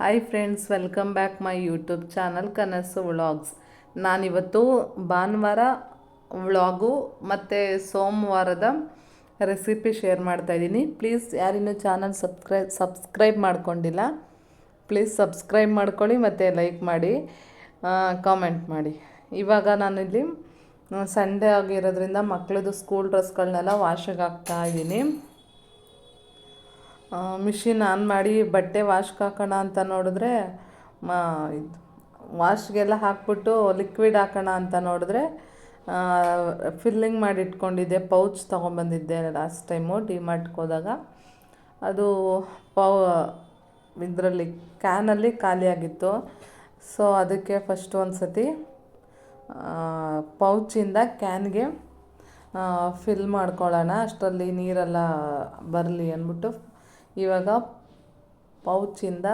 Hi friends welcome back my YouTube channel Kanasu vlogs ನಾನಿವತ್ತು ಭಾನುವಾರ vlog ಮತ್ತು ಸೋಮವಾರದ ರೆಸಿಪಿ ಶೇರ್ ಮಾಡ್ತಾಯಿದ್ದೀನಿ ಪ್ಲೀಸ್ ಯಾರಿನ್ನೂ ಚಾನಲ್ ಸಬ್ಸ್ಕ್ರೈ ಸಬ್ಸ್ಕ್ರೈಬ್ ಮಾಡ್ಕೊಂಡಿಲ್ಲ ಪ್ಲೀಸ್ ಸಬ್ಸ್ಕ್ರೈಬ್ ಮಾಡ್ಕೊಳ್ಳಿ ಮತ್ತು ಲೈಕ್ ಮಾಡಿ ಕಾಮೆಂಟ್ ಮಾಡಿ. ಇವಾಗ ನಾನಿಲ್ಲಿ ಸಂಡೇ ಆಗಿರೋದ್ರಿಂದ ಮಕ್ಕಳದು ಸ್ಕೂಲ್ ಡ್ರೆಸ್ಗಳನ್ನೆಲ್ಲ ವಾಶಿಗೆ ಹಾಕ್ತಾ ಇದ್ದೀನಿ. ಮಿಷಿನ್ ಆನ್ ಮಾಡಿ ಬಟ್ಟೆ ವಾಶ್ಗೆ ಹಾಕೋಣ ಅಂತ ನೋಡಿದ್ರೆ, ಮಾ, ಇದು, ವಾಶ್ಗೆಲ್ಲ ಹಾಕ್ಬಿಟ್ಟು ಲಿಕ್ವಿಡ್ ಹಾಕೋಣ ಅಂತ ನೋಡಿದ್ರೆ ಫಿಲ್ಲಿಂಗ್ ಮಾಡಿ ಇಟ್ಕೊಂಡಿದ್ದೆ ಪೌಚ್ ತೊಗೊಂಬಂದಿದ್ದೆ ಲಾಸ್ಟ್ ಟೈಮು ಡಿಮಾರ್ಟ್ಗೆ ಹೋದಾಗ. ಅದು ಪೌ ಇದರಲ್ಲಿ ಕ್ಯಾನಲ್ಲಿ ಖಾಲಿಯಾಗಿತ್ತು ಸೊ ಅದಕ್ಕೆ ಫಸ್ಟ್ ಒಂದು ಸತಿ ಪೌಚಿಂದ ಕ್ಯಾನ್ಗೆ ಫಿಲ್ ಮಾಡ್ಕೊಳ್ಳೋಣ, ಅಷ್ಟರಲ್ಲಿ ನೀರೆಲ್ಲ ಬರಲಿ ಅಂದ್ಬಿಟ್ಟು ಇವಾಗ ಪೌಚಿಂದ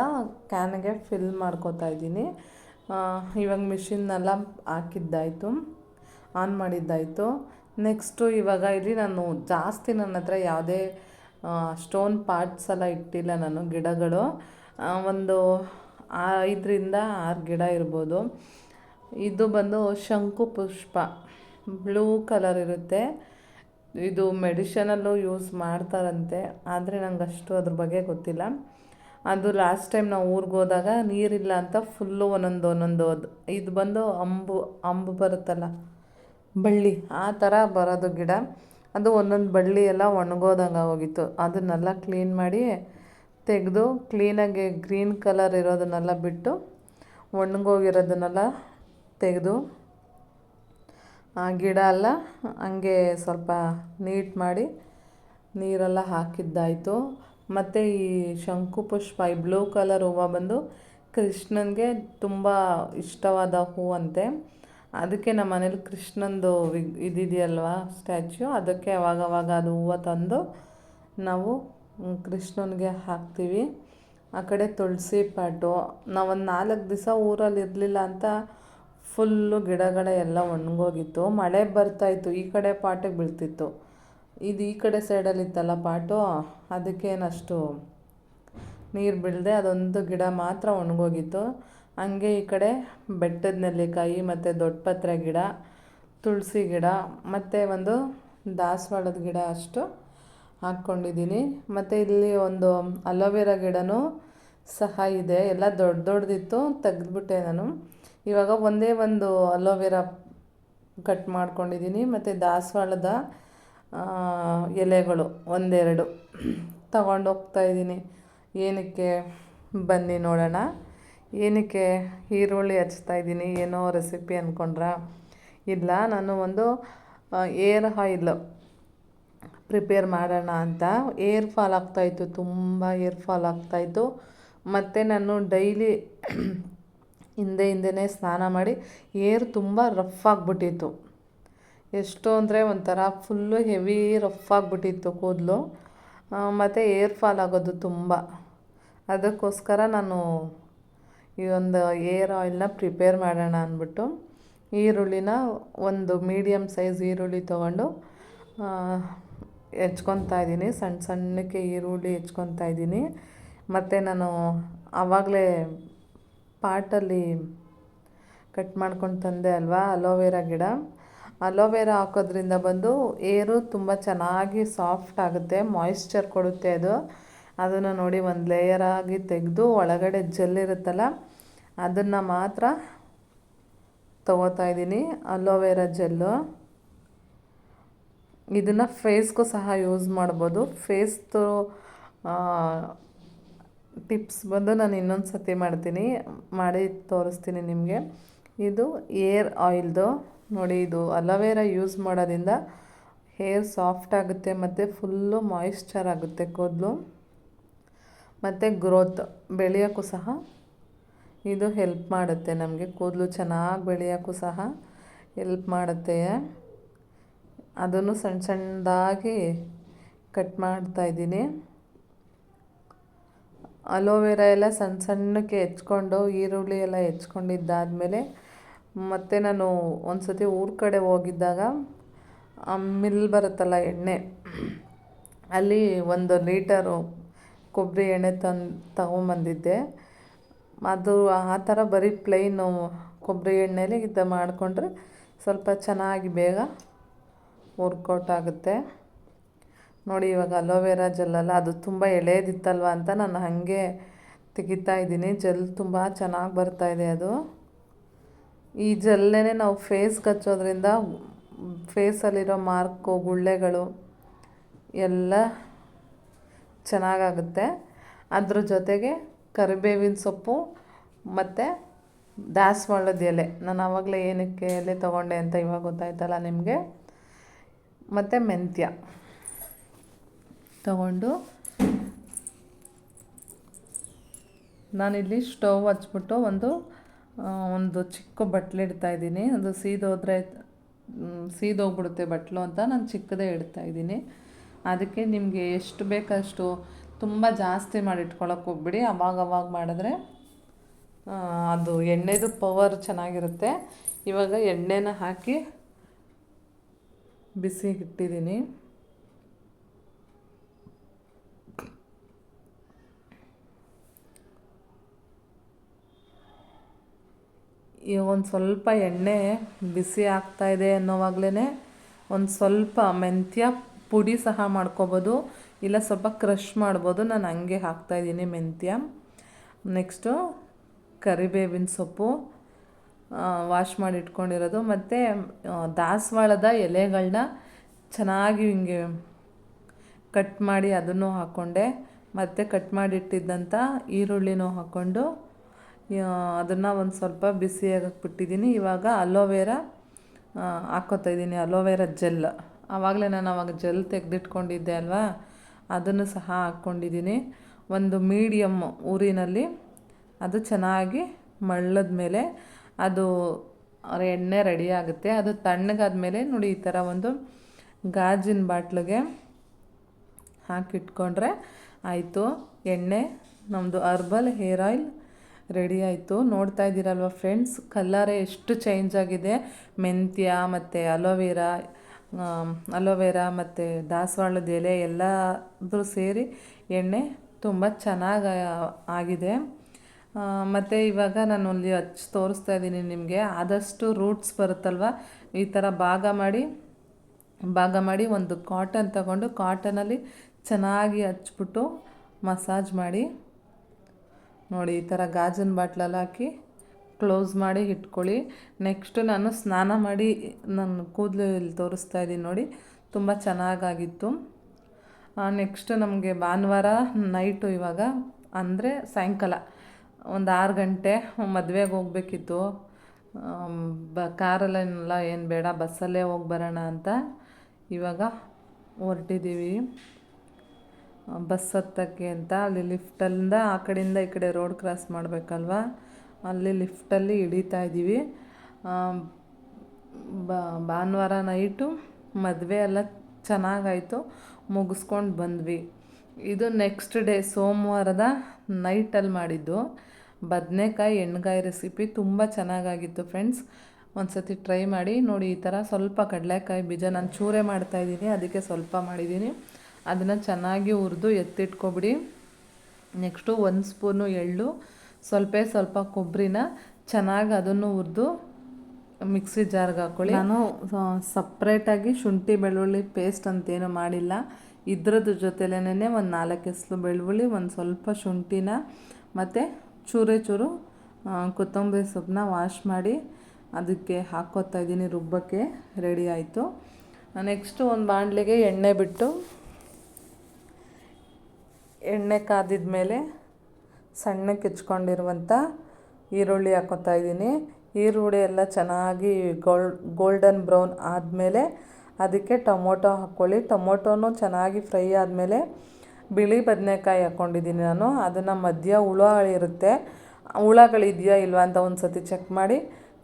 ಕ್ಯಾನ್ಗೆ ಫಿಲ್ ಮಾಡ್ಕೋತಾ ಇದ್ದೀನಿ. ಇವಾಗ ಮಿಷಿನ್ನೆಲ್ಲ ಹಾಕಿದ್ದಾಯಿತು. ಆನ್ ಮಾಡಿದ್ದಾಯಿತು. ನೆಕ್ಸ್ಟು ಇವಾಗ ಇಲ್ಲಿ ನಾನು ಜಾಸ್ತಿ ನನ್ನ ಹತ್ರ ಯಾವುದೇ ಸ್ಟೋನ್ ಪಾರ್ಟ್ಸ್ ಎಲ್ಲ ಇಟ್ಟಿಲ್ಲ ನಾನು, ಗಿಡಗಳು. ಒಂದು ಐದರಿಂದ ಆರು ಗಿಡ ಇರ್ಬೋದು. ಇದು ಬಂದು ಶಂಕು ಪುಷ್ಪ, ಬ್ಲೂ ಕಲರ್ ಇರುತ್ತೆ. ಇದು ಮೆಡಿಷನಲ್ಲೂ ಯೂಸ್ ಮಾಡ್ತಾರಂತೆ, ಆದರೆ ನಂಗೆ ಅಷ್ಟು ಅದ್ರ ಬಗ್ಗೆ ಗೊತ್ತಿಲ್ಲ. ಅದು ಲಾಸ್ಟ್ ಟೈಮ್ ನಾವು ಊರಿಗೆ ಹೋದಾಗ ನೀರಿಲ್ಲ ಅಂತ ಫುಲ್ಲು ಒಂದೊಂದು ಒಂದೊಂದು ಇದು ಬಂದು ಅಂಬು ಅಂಬು ಬರುತ್ತಲ್ಲ, ಬಳ್ಳಿ, ಆ ಥರ ಬರೋದು ಗಿಡ. ಅದು ಒಂದೊಂದು ಬಳ್ಳಿ ಎಲ್ಲ ಒಣಗೋದಂಗೆ ಹೋಗಿತ್ತು. ಅದನ್ನೆಲ್ಲ ಕ್ಲೀನ್ ಮಾಡಿ ತೆಗೆದು ಕ್ಲೀನಾಗಿ ಗ್ರೀನ್ ಕಲರ್ ಇರೋದನ್ನೆಲ್ಲ ಬಿಟ್ಟು ಒಣಗೋಗಿರೋದನ್ನೆಲ್ಲ ತೆಗೆದು ಗಿಡ ಎಲ್ಲ ಹಂಗೆ ಸ್ವಲ್ಪ ನೀಟ್ ಮಾಡಿ ನೀರೆಲ್ಲ ಹಾಕಿದ್ದಾಯಿತು. ಮತ್ತು ಈ ಶಂಕು ಪುಷ್ಪ, ಈ ಬ್ಲೂ ಕಲರ್ ಹೂವು ಬಂದು ಕೃಷ್ಣನಿಗೆ ತುಂಬ ಇಷ್ಟವಾದ ಹೂವಂತೆ. ಅದಕ್ಕೆ ನಮ್ಮ ಮನೇಲಿ ಕೃಷ್ಣಂದು ಇದಿದೆಯಲ್ವಾ ಸ್ಟ್ಯಾಚ್ಯೂ? ಅದಕ್ಕೆ ಅವಾಗವಾಗ ಅದು ಹೂವು ತಂದು ನಾವು ಕೃಷ್ಣನಿಗೆ ಹಾಕ್ತೀವಿ. ಆ ಕಡೆ ತುಳಸಿ ಪಾಟು. ನಾವೊಂದು ನಾಲ್ಕು ದಿವಸ ಊರಲ್ಲಿ ಇರಲಿಲ್ಲ ಅಂತ ಫುಲ್ಲು ಗಿಡಗಳ ಎಲ್ಲ ಒಣಗೋಗಿತ್ತು. ಮಳೆ ಬರ್ತಾಯಿತ್ತು ಈ ಕಡೆ ಪಾಟಿಗೆ ಬೀಳ್ತಿತ್ತು. ಇದು ಈ ಕಡೆ ಸೈಡಲ್ಲಿತ್ತಲ್ಲ ಪಾಟು? ಅದಕ್ಕೇನಷ್ಟು ನೀರು ಬೀಳದೆ ಅದೊಂದು ಗಿಡ ಮಾತ್ರ ಒಣಗೋಗಿತ್ತು. ಹಂಗೆ ಈ ಕಡೆ ಬೆಟ್ಟದ ನೆಲ್ಲಿಕಾಯಿ ಮತ್ತು ದೊಡ್ಡಪತ್ರೆ ಗಿಡ, ತುಳಸಿ ಗಿಡ, ಮತ್ತು ಒಂದು ದಾಸವಾಳದ ಗಿಡ ಅಷ್ಟು ಹಾಕ್ಕೊಂಡಿದ್ದೀನಿ. ಮತ್ತು ಇಲ್ಲಿ ಒಂದು ಅಲೋವೆರಾ ಗಿಡನೂ ಸಹ ಇದೆ. ಎಲ್ಲ ದೊಡ್ಡ ದೊಡ್ಡದಿತ್ತು. ತೆಗೆದ್ಬಿಟ್ಟೆ ನಾನು. ಇವಾಗ ಒಂದೇ ಒಂದು ಅಲೋವೆರಾ ಕಟ್ ಮಾಡ್ಕೊಂಡಿದ್ದೀನಿ, ಮತ್ತು ದಾಸವಾಳದ ಎಲೆಗಳು ಒಂದೆರಡು ತಗೊಂಡು ಹೋಗ್ತಾಯಿದ್ದೀನಿ ಏನಕ್ಕೆ? ಬನ್ನಿ ನೋಡೋಣ. ಏನಕ್ಕೆ ಈರುಳ್ಳಿ ಹಚ್ತಾ ಇದ್ದೀನಿ? ಏನೋ ರೆಸಿಪಿ ಅಂದ್ಕೊಂಡ್ರಾ ಇಲ್ಲ, ನಾನು ಒಂದು ಏರ್ ಆಯಿಲ್ ಪ್ರಿಪೇರ್ ಮಾಡೋಣ ಅಂತ. ಏರ್ ಫಾಲ್ ಆಗ್ತಾಯಿತ್ತು ತುಂಬ ಏರ್ ಫಾಲ್ ಆಗ್ತಾಯಿತ್ತು ಮತ್ತು ನಾನು ಡೈಲಿ ಹಿಂದೆ ಹಿಂದೆಯೇ ಸ್ನಾನ ಮಾಡಿ ಏರ್ ತುಂಬ ರಫ್ ಆಗಿಬಿಟ್ಟಿತ್ತು. ಎಷ್ಟು ಅಂದರೆ ಒಂಥರ ಫುಲ್ಲು ಹೆವಿ ರಫ್ ಆಗಿಬಿಟ್ಟಿತ್ತು ಕೂದಲು. ಮತ್ತು ಏರ್ ಫಾಲ್ ಆಗೋದು ತುಂಬ. ಅದಕ್ಕೋಸ್ಕರ ನಾನು ಈ ಒಂದು ಏರ್ ಆಯಿಲ್ನ ಪ್ರಿಪೇರ್ ಮಾಡೋಣ ಅಂದ್ಬಿಟ್ಟು ಈರುಳ್ಳಿನ ಒಂದು ಮೀಡಿಯಮ್ ಸೈಜ್ ಈರುಳ್ಳಿ ತೊಗೊಂಡು ಹೆಚ್ಕೊತಾ ಇದ್ದೀನಿ. ಸಣ್ಣ ಸಣ್ಣಕ್ಕೆ ಈರುಳ್ಳಿ ಹೆಚ್ಕೊತಾ ಇದ್ದೀನಿ. ಮತ್ತು ನಾನು ಆವಾಗಲೇ ಪಾಟಲ್ಲಿ ಕಟ್ ಮಾಡ್ಕೊಂಡು ತಂದೆ ಅಲ್ವಾ? ಅಲೋವೆರಾ ಗಿಡ. ಅಲೋವೆರಾ ಹಾಕೋದ್ರಿಂದ ಬಂದು ಏರು ತುಂಬ ಚೆನ್ನಾಗಿ ಸಾಫ್ಟ್ ಆಗುತ್ತೆ ಮಾಯಿಶ್ಚರ್ ಕೊಡುತ್ತೆ ಅದು. ಅದನ್ನು ನೋಡಿ ಒಂದು ಲೇಯರಾಗಿ ತೆಗೆದು ಒಳಗಡೆ ಜೆಲ್ ಇರುತ್ತಲ್ಲ, ಅದನ್ನು ಮಾತ್ರ ತೊಗೋತಾ ಇದ್ದೀನಿ. ಅಲೋವೆರಾ ಜೆಲ್ಲು ಇದನ್ನು ಫೇಸ್ಗೂ ಸಹ ಯೂಸ್ ಮಾಡ್ಬೋದು. ಫೇಸ್ದು ಟಿಪ್ಸ್ ಬಂದು ನಾನು ಇನ್ನೊಂದು ಸತಿ ಮಾಡ್ತೀನಿ. ಮಾಡಿ ತೋರಿಸ್ತೀನಿ ನಿಮಗೆ. ಇದು ಏರ್ ಆಯಿಲ್ದು. ನೋಡಿ, ಇದು ಅಲೋವೆರಾ ಯೂಸ್ ಮಾಡೋದ್ರಿಂದ ಹೇರ್ ಸಾಫ್ಟ್ ಆಗುತ್ತೆ, ಮತ್ತು ಫುಲ್ಲು ಮಾಯಿಶ್ಚರ್ ಆಗುತ್ತೆ ಕೂದಲು. ಮತ್ತು ಗ್ರೋತ್ ಬೆಳೆಯೋಕ್ಕೂ ಸಹ ಇದು ಹೆಲ್ಪ್ ಮಾಡುತ್ತೆ ನಮಗೆ. ಕೂದಲು ಚೆನ್ನಾಗಿ ಬೆಳೆಯೋಕ್ಕೂ ಸಹ ಹೆಲ್ಪ್ ಮಾಡುತ್ತೆ. ಅದನ್ನು ಸಣ್ಣ ಸಣ್ಣದಾಗಿ ಕಟ್ ಮಾಡ್ತಾಯಿದ್ದೀನಿ ಅಲೋವೆರಾ ಎಲ್ಲ ಸಣ್ಣ ಸಣ್ಣಕ್ಕೆ ಹೆಚ್ಕೊಂಡು, ಈರುಳ್ಳಿ ಎಲ್ಲ ಹೆಚ್ಕೊಂಡಿದ್ದಾದಮೇಲೆ ಮತ್ತು ನಾನು ಒಂದು ಸತಿ ಊರ ಕಡೆ ಹೋಗಿದ್ದಾಗ ಮಿಲ್ ಬರುತ್ತಲ್ಲ ಎಣ್ಣೆ, ಅಲ್ಲಿ ಒಂದು ಲೀಟರು ಕೊಬ್ಬರಿ ಎಣ್ಣೆ ತಂದು ತಗೊಂಬಂದಿದ್ದೆ. ಅದು ಆ ಥರ ಬರೀ ಪ್ಲೈನು ಕೊಬ್ಬರಿ ಎಣ್ಣೆಲಿ ಇದು ಮಾಡಿಕೊಂಡ್ರೆ ಸ್ವಲ್ಪ ಚೆನ್ನಾಗಿ ಬೇಗ ವರ್ಕೌಟ್ ಆಗುತ್ತೆ. ನೋಡಿ, ಇವಾಗ ಅಲೋವೆರಾ ಜೆಲ್ಲಲ್ಲ ಅದು ತುಂಬ ಎಳೆಯದಿತ್ತಲ್ವ ಅಂತ ನಾನು ಹಾಗೆ ತೆಗಿತಾ ಇದ್ದೀನಿ. ಜೆಲ್ ತುಂಬ ಚೆನ್ನಾಗಿ ಬರ್ತಾಯಿದೆ ಅದು. ಈ ಜೆಲ್ಲೇ ನಾವು ಫೇಸ್ ಹಚ್ಚೋದ್ರಿಂದ ಫೇಸಲ್ಲಿರೋ ಮಾರ್ಕು, ಗುಳ್ಳೆಗಳು ಎಲ್ಲ ಚೆನ್ನಾಗಾಗುತ್ತೆ. ಅದ್ರ ಜೊತೆಗೆ ಕರಿಬೇವಿನ ಸೊಪ್ಪು ಮತ್ತು ದಾಸವಾಳದ ಎಲೆ. ನಾನು ಆವಾಗಲೇ ಏನಕ್ಕೆ ಎಲೆ ತೊಗೊಂಡೆ ಅಂತ ಇವಾಗ ಗೊತ್ತಾಯ್ತಲ್ಲ ನಿಮಗೆ. ಮತ್ತು ಮೆಂತ್ಯ. ತಗೊಂಡು ನಾನಿಲ್ಲಿ ಸ್ಟವ್ ಹಚ್ಬಿಟ್ಟು ಒಂದು ಒಂದು ಚಿಕ್ಕ ಬಟ್ಲು ಇಡ್ತಾಯಿದ್ದೀನಿ ಅದು ಸೀದೋದ್ರೆ ಸೀದೋಗ್ಬಿಡುತ್ತೆ ಬಟ್ಲು ಅಂತ ನಾನು ಚಿಕ್ಕದೇ ಇಡ್ತಾಯಿದ್ದೀನಿ ಅದಕ್ಕೆ ನಿಮಗೆ ಎಷ್ಟು ಬೇಕಷ್ಟು ತುಂಬ ಜಾಸ್ತಿ ಮಾಡಿ ಇಟ್ಕೊಳಕ್ಕೆ ಹೋಗ್ಬಿಡಿ. ಅವಾಗ ಅವಾಗ ಮಾಡಿದ್ರೆ ಅದು ಎಣ್ಣೆದು ಪವರ್ ಚೆನ್ನಾಗಿರುತ್ತೆ. ಇವಾಗ ಎಣ್ಣೆನ ಹಾಕಿ ಬಿಸಿಗೆ ಇಟ್ಟಿದ್ದೀನಿ. ಒಂದು ಸ್ವಲ್ಪ ಎಣ್ಣೆ ಬಿಸಿ ಆಗ್ತಾಯಿದೆ ಅನ್ನೋವಾಗಲೇ ಒಂದು ಸ್ವಲ್ಪ ಮೆಂತ್ಯ ಪುಡಿ ಸಹ ಮಾಡ್ಕೊಬೋದು. ಇಲ್ಲ ಸ್ವಲ್ಪ ಕ್ರಷ್ ಮಾಡ್ಬೋದು. ನಾನು ಹಂಗೆ ಹಾಕ್ತಾಯಿದ್ದೀನಿ ಮೆಂತ್ಯ. ನೆಕ್ಸ್ಟು ಕರಿಬೇವಿನ ಸೊಪ್ಪು ವಾಶ್ ಮಾಡಿ ಇಟ್ಕೊಂಡಿರೋದು. ಮತ್ತು ದಾಸವಾಳದ ಎಲೆಗಳನ್ನ ಚೆನ್ನಾಗಿ ಹಿಂಗೆ ಕಟ್ ಮಾಡಿ ಅದನ್ನು ಹಾಕ್ಕೊಂಡೆ ಮತ್ತು ಕಟ್ ಮಾಡಿಟ್ಟಿದ್ದಂಥ ಈರುಳ್ಳಿನೂ ಹಾಕ್ಕೊಂಡು ಅದನ್ನು ಒಂದು ಸ್ವಲ್ಪ ಬಿಸಿಯಾಗಕ್ಕೆ ಬಿಟ್ಟಿದ್ದೀನಿ. ಇವಾಗ ಅಲೋವೆರ ಹಾಕ್ಕೋತಾ ಇದ್ದೀನಿ. Aloe vera gel. ಆವಾಗಲೇ ನಾನು ಅವಾಗ ಜೆಲ್ ತೆಗೆದಿಟ್ಕೊಂಡಿದ್ದೆ ಅಲ್ವಾ? ಅದನ್ನು ಸಹ ಹಾಕ್ಕೊಂಡಿದ್ದೀನಿ. ಒಂದು ಮೀಡಿಯಮ್ ಊರಿನಲ್ಲಿ. ಅದು ಚೆನ್ನಾಗಿ ಮಳ್ಳದ ಮೇಲೆ ಅದು ಎಣ್ಣೆ ರೆಡಿ ಆಗುತ್ತೆ. ಅದು ತಣ್ಣಗಾದ್ಮೇಲೆ ನೋಡಿ ಈ ಥರ ಒಂದು ಗಾಜಿನ ಬಾಟ್ಲಿಗೆ ಹಾಕಿಟ್ಕೊಂಡ್ರೆ ಆಯಿತು. ಎಣ್ಣೆ ನಮ್ಮದು ಅರ್ಬಲ್ ಹೇರ್ ಆಯಿಲ್ ರೆಡಿ ಆಯಿತು. ನೋಡ್ತಾ ಇದ್ದೀರಲ್ವ ಫ್ರೆಂಡ್ಸ್? ಕಲ್ಲರ್ ಎಷ್ಟು ಚೇಂಜ್ ಆಗಿದೆ. ಮೆಂತ್ಯ ಮತ್ತು ಅಲೋವೆರಾ ಅಲೋವೆರಾ ಮತ್ತು ದಾಸವಾಳದ ಎಲೆ ಎಲ್ಲಾದರೂ ಸೇರಿ ಎಣ್ಣೆ ತುಂಬ ಚೆನ್ನಾಗಿ ಆಗಿದೆ. ಮತ್ತು ಇವಾಗ ನಾನು ಅಲ್ಲಿ ಹಚ್ಚಿ ತೋರಿಸ್ತಾ ಇದ್ದೀನಿ ನಿಮಗೆ. ಆದಷ್ಟು ರೂಟ್ಸ್ ಬರುತ್ತಲ್ವ? ಈ ಥರ ಭಾಗ ಮಾಡಿ ಭಾಗ ಮಾಡಿ ಒಂದು ಕಾಟನ್ ತಗೊಂಡು ಕಾಟನಲ್ಲಿ ಚೆನ್ನಾಗಿ ಹಚ್ಬಿಟ್ಟು ಮಸಾಜ್ ಮಾಡಿ. ನೋಡಿ, ಈ ಥರ ಗಾಜಿನ ಬಾಟ್ಲಲ್ಲಿ ಹಾಕಿ ಕ್ಲೋಸ್ ಮಾಡಿ ಇಟ್ಕೊಳ್ಳಿ. ನೆಕ್ಸ್ಟ್ ನಾನು ಸ್ನಾನ ಮಾಡಿ ನನ್ನ ಕೂದಲು ಇಲ್ಲಿ ತೋರಿಸ್ತಾ ಇದ್ದೀನಿ ನೋಡಿ, ತುಂಬ ಚೆನ್ನಾಗಾಗಿತ್ತು. ನೆಕ್ಸ್ಟ್ ನಮಗೆ ಭಾನುವಾರ ನೈಟು ಇವಾಗ, ಅಂದರೆ ಸಾಯಂಕಾಲ, ಒಂದು ಆರು ಗಂಟೆ ಮದುವೆಗೆ ಹೋಗ್ಬೇಕಿತ್ತು. ಬ, ಕಾರಲ್ಲೆಲ್ಲ ಏನು ಬೇಡ, ಬಸ್ಸಲ್ಲೇ ಹೋಗಿ ಬರೋಣ ಅಂತ ಇವಾಗ ಹೊರಟಿದ್ದೀವಿ. ಬಸ್ ಹತ್ತಕ್ಕೆ ಅಂತ, ಅಲ್ಲಿ ಲಿಫ್ಟಲ್ಲಿಂದ ಆ ಕಡೆಯಿಂದ ಈ ಕಡೆ ರೋಡ್ ಕ್ರಾಸ್ ಮಾಡಬೇಕಲ್ವಾ? ಅಲ್ಲಿ ಲಿಫ್ಟಲ್ಲಿ ಇಳಿತಾ ಇದ್ದೀವಿ. ಭಾನುವಾರ ನೈಟು ಮದುವೆ ಎಲ್ಲ ಚೆನ್ನಾಗಾಯಿತು. ಮುಗಿಸ್ಕೊಂಡು ಬಂದ್ವಿ. ಇದು ನೆಕ್ಸ್ಟ್ ಡೇ ಸೋಮವಾರದ ನೈಟಲ್ಲಿ ಮಾಡಿದ್ದು. ಬದನೆಕಾಯಿ ಎಣ್ಣೆಗಾಯಿ ರೆಸಿಪಿ ತುಂಬ ಚೆನ್ನಾಗಾಗಿತ್ತು ಫ್ರೆಂಡ್ಸ್ ಒಂದು ಸತಿ ಟ್ರೈ ಮಾಡಿ ನೋಡಿ, ಈ ಥರ ಸ್ವಲ್ಪ ಕಡಲೆಕಾಯಿ ಬೀಜ ನಾನು ಚೂರೆ ಮಾಡ್ತಾಯಿದ್ದೀನಿ ಅದಕ್ಕೆ ಸ್ವಲ್ಪ ಮಾಡಿದ್ದೀನಿ. ಅದನ್ನು ಚೆನ್ನಾಗಿ ಹುರಿದು ಎತ್ತಿಟ್ಕೊಬಿಡಿ. ನೆಕ್ಸ್ಟು ಒಂದು ಸ್ಪೂನು ಎಳ್ಳು, ಸ್ವಲ್ಪ ಸ್ವಲ್ಪ ಕೊಬ್ಬರಿನ ಚೆನ್ನಾಗಿ ಅದನ್ನು ಹುರಿದು ಮಿಕ್ಸಿ ಜಾರ್ಗೆ ಹಾಕ್ಕೊಳ್ಳಿ ನಾನು ಸಪ್ರೇಟಾಗಿ ಶುಂಠಿ ಬೆಳ್ಳುಳ್ಳಿ ಪೇಸ್ಟ್ ಅಂತೇನು ಮಾಡಿಲ್ಲ. ಇದ್ರದ್ದು ಜೊತೆಲೇನೆ ಒಂದು ನಾಲ್ಕು ಎಸ್ಲು ಬೆಳ್ಳುಳ್ಳಿ, ಒಂದು ಸ್ವಲ್ಪ ಶುಂಠಿನ ಮತ್ತು ಚೂರೇ ಚೂರು ಕೊತ್ತಂಬರಿ ಸೊಪ್ಪನ್ನ ವಾಶ್ ಮಾಡಿ ಅದಕ್ಕೆ ಹಾಕೋತಾ ಇದ್ದೀನಿ ರುಬ್ಬಕ್ಕೆ. ರೆಡಿ ಆಯಿತು. ನೆಕ್ಸ್ಟು ಒಂದು ಬಾಣಲೆಗೆ ಎಣ್ಣೆ ಬಿಟ್ಟು ಎಣ್ಣೆ ಕಾದಿದ ಮೇಲೆ ಸಣ್ಣಕ್ಕೆ ಕಿಚ್ಕೊಂಡಿರುವಂಥ ಈರುಳ್ಳಿ ಹಾಕ್ಕೊತಾ ಇದ್ದೀನಿ. ಈರುಳ್ಳಿ ಎಲ್ಲ ಚೆನ್ನಾಗಿ ಗೋಲ್, ಗೋಲ್ಡನ್ ಬ್ರೌನ್ ಆದಮೇಲೆ ಅದಕ್ಕೆ ಟೊಮೊಟೊ ಹಾಕ್ಕೊಳ್ಳಿ. ಟೊಮೊಟೊನೂ ಚೆನ್ನಾಗಿ ಫ್ರೈ ಆದಮೇಲೆ ಬಿಳಿ ಬದನೆಕಾಯಿ ಹಾಕ್ಕೊಂಡಿದ್ದೀನಿ ನಾನು. ಅದನ್ನು ಮಧ್ಯ ಹುಳಗಳಿರುತ್ತೆ ಹುಳಗಳಿದೆಯಾ ಇಲ್ವಾ ಅಂತ ಒಂದು ಸತಿ ಚೆಕ್ ಮಾಡಿ.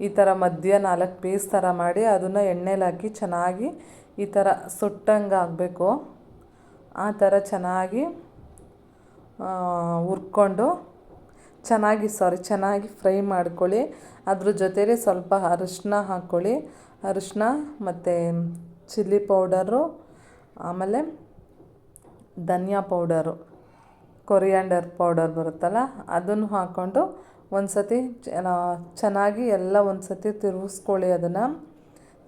ಈ ಥರ ಮಧ್ಯ ನಾಲ್ಕು ಪೀಸ್ ಥರ ಮಾಡಿ ಅದನ್ನು ಎಣ್ಣೆಲಿ ಹಾಕಿ ಚೆನ್ನಾಗಿ ಈ ಥರ ಸುಟ್ಟಂಗೆ ಆಗಬೇಕು ಆ ಥರ ಚೆನ್ನಾಗಿ ಹುರ್ಕೊಂಡು ಚೆನ್ನಾಗಿ ಸಾರಿ ಚೆನ್ನಾಗಿ ಫ್ರೈ ಮಾಡ್ಕೊಳ್ಳಿ. ಅದ್ರ ಜೊತೆಗೆ ಸ್ವಲ್ಪ ಅರಿಶಿನ ಹಾಕ್ಕೊಳ್ಳಿ ಅರಿಶಿನ ಮತ್ತು ಚಿಲ್ಲಿ ಪೌಡರು, ಆಮೇಲೆ ಧನಿಯಾ ಪೌಡರು, ಕೊರಿಯಾಂಡರ್ ಪೌಡರ್ ಬರುತ್ತಲ್ಲ, ಅದನ್ನು ಹಾಕ್ಕೊಂಡು ಒಂದು ಸತಿ ಚೆನ್ನಾಗಿ ಎಲ್ಲ ಒಂದು ಸತಿ ತಿರುಗಿಸ್ಕೊಳ್ಳಿ ಅದನ್ನು.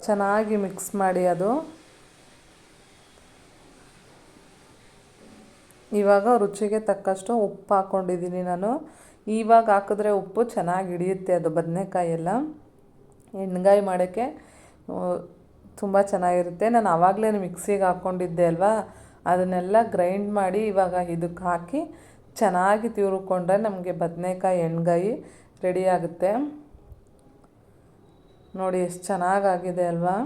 ಚೆನ್ನಾಗಿ ಮಿಕ್ಸ್ ಮಾಡಿ ಅದು. ಇವಾಗ ರುಚಿಗೆ ತಕ್ಕಷ್ಟು ಉಪ್ಪು ಹಾಕ್ಕೊಂಡಿದ್ದೀನಿ ನಾನು. ಇವಾಗ ಹಾಕಿದ್ರೆ ಉಪ್ಪು ಚೆನ್ನಾಗಿ ಹಿಡಿಯುತ್ತೆ ಅದು ಬದನೆಕಾಯಿ ಎಲ್ಲ ಎಣ್ಣೆಗಾಯಿ ಮಾಡೋಕ್ಕೆ ತುಂಬ ಚೆನ್ನಾಗಿರುತ್ತೆ. ನಾನು ಆವಾಗಲೇ ಮಿಕ್ಸಿಗೆ ಹಾಕ್ಕೊಂಡಿದ್ದೆ ಅಲ್ವಾ? ಅದನ್ನೆಲ್ಲ ಗ್ರೈಂಡ್ ಮಾಡಿ ಇವಾಗ ಇದಕ್ಕೆ ಹಾಕಿ ಚೆನ್ನಾಗಿ ತಿರುಕೊಂಡ್ರೆ ನಮಗೆ ಬದನೆಕಾಯಿ, ಎಣ್ಗಾಯಿ ರೆಡಿ ಆಗುತ್ತೆ. ನೋಡಿ, ಎಷ್ಟು ಚೆನ್ನಾಗಾಗಿದೆ ಅಲ್ವಾ?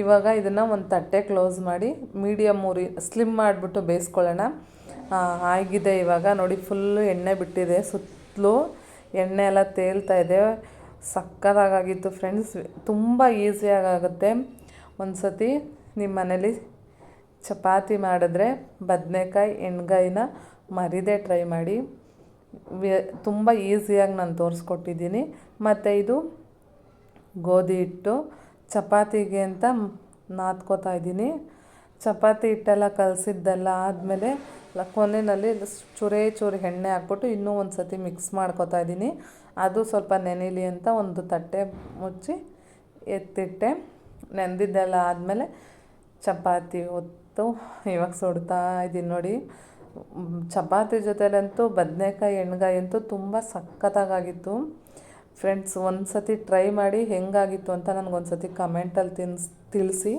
ಇವಾಗ ಇದನ್ನು ಒಂದು ತಟ್ಟೆ ಕ್ಲೋಸ್ ಮಾಡಿ ಮೀಡಿಯಮ್ ಉರಿ ಸ್ಲಿಮ್ ಮಾಡಿಬಿಟ್ಟು ಬೇಯಿಸ್ಕೊಳ್ಳೋಣ. ಆಗಿದೆ ಇವಾಗ. ನೋಡಿ ಫುಲ್ಲು ಎಣ್ಣೆ ಬಿಟ್ಟಿದೆ. ಸುತ್ತಲೂ ಎಣ್ಣೆ ಎಲ್ಲ ತೇಲ್ತಾ ಇದೆ. ಸಕ್ಕತ್ತಾಗಿತ್ತು ಫ್ರೆಂಡ್ಸ್ ತುಂಬ ಈಸಿಯಾಗುತ್ತೆ ಒಂದು ಸತಿ ನಿಮ್ಮ ಮನೇಲಿ ಚಪಾತಿ ಮಾಡಿದ್ರೆ ಬದನೆಕಾಯಿ, ಎಣ್ಗಾಯಿನ ಮರಿದೇ ಟ್ರೈ ಮಾಡಿ. ತುಂಬ ಈಸಿಯಾಗಿ ನಾನು ತೋರಿಸ್ಕೊಟ್ಟಿದ್ದೀನಿ. ಮತ್ತು ಇದು ಗೋಧಿ ಹಿಟ್ಟು ಚಪಾತಿಗೆ ಅಂತ ನಾದ್ಕೋತಾ ಇದ್ದೀನಿ. ಚಪಾತಿ ಹಿಟ್ಟೆಲ್ಲ ಕಲಸಿದ್ದೆಲ್ಲ ಆದಮೇಲೆ ಕೊನೆಯಲ್ಲಿ ಚೂರೇ ಚೂರು ಎಣ್ಣೆ ಹಾಕ್ಬಿಟ್ಟು ಇನ್ನೂ ಒಂದು ಸತಿ ಮಿಕ್ಸ್ ಮಾಡ್ಕೋತಾ ಇದ್ದೀನಿ. ಅದು ಸ್ವಲ್ಪ ನೆನೀಲಿ ಅಂತ ಒಂದು ತಟ್ಟೆ ಮುಚ್ಚಿ ಎತ್ತಿಟ್ಟೆ. ನೆಂದಿದ್ದೆಲ್ಲ ಆದಮೇಲೆ ಚಪಾತಿ ಹೊತ್ತು ಇವಾಗ ಸುಡ್ತಾ ಇದ್ದೀನಿ ನೋಡಿ. ಚಪಾತಿ ಜೊತೆಲಂತೂ ಬದನೆಕಾಯಿ, ಎಣ್ಗಾಯಿ ಅಂತೂ ತುಂಬ ಸಖತ್ತಾಗಿತ್ತು ಫ್ರೆಂಡ್ಸ್ ಒಂದು ಸತಿ ಟ್ರೈ ಮಾಡಿ ಹೆಂಗಾಗಿತ್ತು ಅಂತ ನನಗೊಂದು ಸತಿ ಕಮೆಂಟಲ್ಲಿ ತಿನ್ಸ್, ತಿಳಿಸಿ.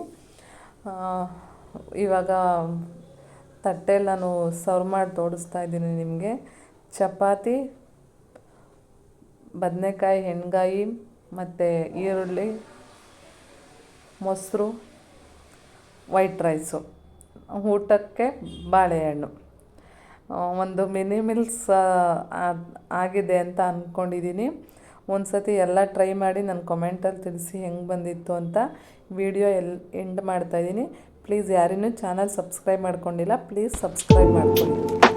ಇವಾಗ ತಟ್ಟೆಯಲ್ಲಿ ನಾನು ಸರ್ವ್ ಮಾಡಿ ತೋರಿಸ್ತಾ ಇದ್ದೀನಿ ನಿಮಗೆ. ಚಪಾತಿ, ಬದನೆಕಾಯಿ ಎಣ್ಗಾಯಿ ಮತ್ತು ಈರುಳ್ಳಿ, ಮೊಸರು ವೈಟ್ ರೈಸು ಊಟಕ್ಕೆ ಬಾಳೆಹಣ್ಣು. ಒಂದು ಮಿನಿ ಮಿಲ್ಸ್ ಆಗಿದೆ ಅಂತ ಅಂದ್ಕೊಂಡಿದ್ದೀನಿ ಒಂದು ಸತಿ ಎಲ್ಲ ಟ್ರೈ ಮಾಡಿ ನನ್ನ ಕಮೆಂಟಲ್ಲಿ ತಿಳಿಸಿ ಹೆಂಗೆ ಬಂದಿತ್ತು ಅಂತ ವಿಡಿಯೋ ಎಲ್ ಎಂಡ್ ಮಾಡ್ತಾಯಿದ್ದೀನಿ ಪ್ಲೀಸ್ ಯಾರಿನ್ನೂ ಚಾನಲ್ ಸಬ್ಸ್ಕ್ರೈಬ್ ಮಾಡ್ಕೊಂಡಿಲ್ಲ ಪ್ಲೀಸ್ ಸಬ್ಸ್ಕ್ರೈಬ್ ಮಾಡ್ಕೊಳ್ಳಿ.